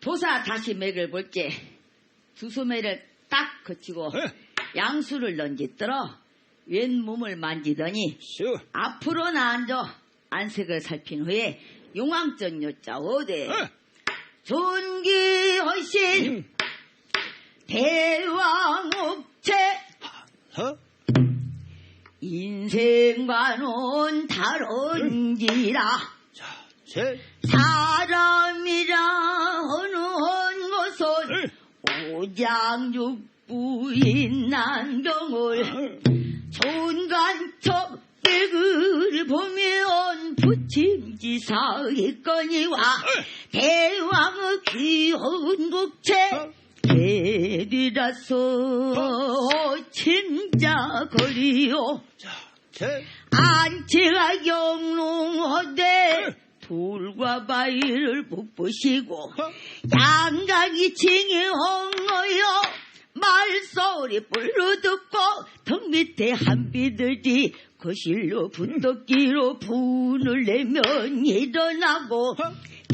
도사 다시 맥을 볼게. 두소매를 딱 거치고 양수를 던지들어 왼 몸을 만지더니 슈. 앞으로 나앉아 안색을 살핀 후에 용왕전 여자 어대 존귀하신 대왕옥체 어? 인생과는 다른지라 자, 셋. 사람이라 하는 것은 오장육부인 난경을 존간척 백을 보면 부침지사겠거니와 대왕의 귀한 국채 대리라서 침자거리요. 자, 셋. 안치가 영롱하되 돌과 바위를 북부시고 양강이 칭이 헝어여 말소리 불러 듣고 턱 밑에 한비들이 거실로 분덕기로 분을 내면 일어나고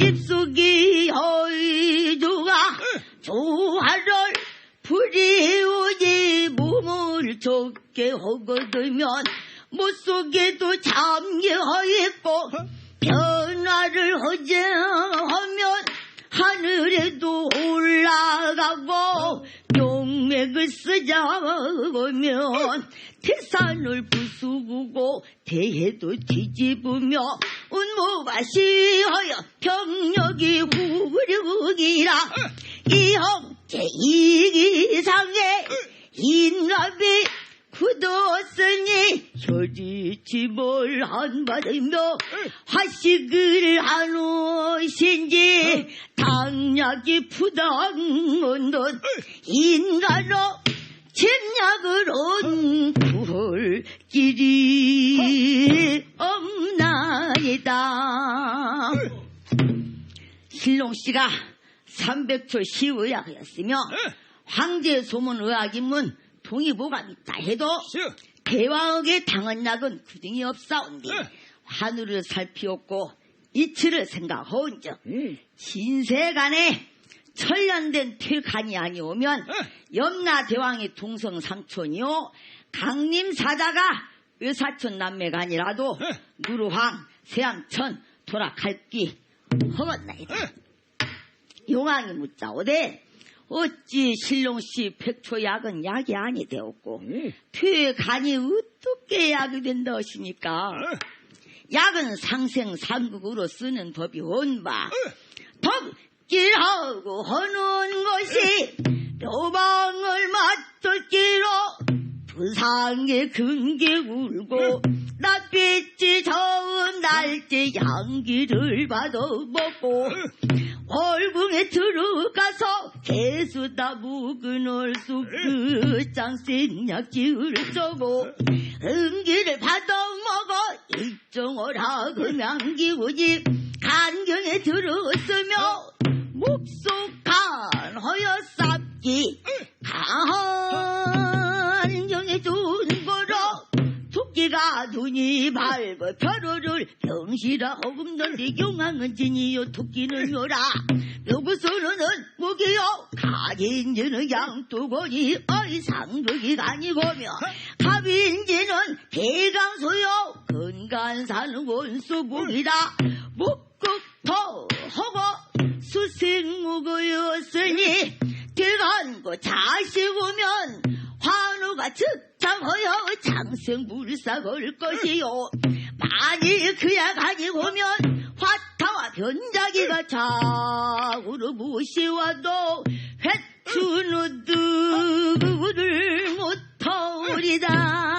입속이 허이주가 조화를 부리우지 몸을 좋게 허거들면 못속에도 잠겨있고 변화를 하자 하면 하늘에도 올라가고 용맥을 쓰자 보면 태산을 부수고 대해도 뒤집으며 운모가 시하여 병력이 후리후기라. 이형 제2기상에 인갑이 안 받으며 화식을 하노신지 당약이 부당한 듯 인간로 침략을 온 구할 길이 없나이다. 신롱씨가 300초 시의학이었으며 황제 소문 의학인문 동의보감이 있다 해도 슈. 대왕에게 당한 약은 그등이 없사온디 하늘을 살피었고 이치를 생각하온즉 신세간에 천련된 퇴간이 아니오면 염라 대왕의 동성 삼촌이요 강림 사자가 외사촌 남매가 아니라도 누르황 세암천 돌아갈기 허겄나이다. 용왕이 묻자오되 어찌 신롱씨 백초약은 약이 아니 되었고 퇴간이 어떻게 약이 된다 하시니까? 약은 상생 삼국으로 쓰는 법이 온바 덕질하고 하는 것이 도방을 맞돌기로 부상의 근개 울고 낯빛이 저은 날째 양기를 받아 먹고 들어가서 개수다 묵은 얼수 끝장 센 약지를 써고 음기를 받아 먹어 일정을 하고 명기우지 간경에 들었으며 묵속한 허여 쌉기 이 밝고 벼루를 병시라 허금던데 용왕은 진이요 토끼는 요라. 묘구소는 무기요. 가인지는 양뚜거니 어이상극이 아니고며. 갑인지는 대강소요. 근간산 원수국이라 즉장하여 장생불사 걸 것이요. 만일 그약 아니고 오면 화타와 변자기가 자우로 무시와도 회추누드를 못하오리다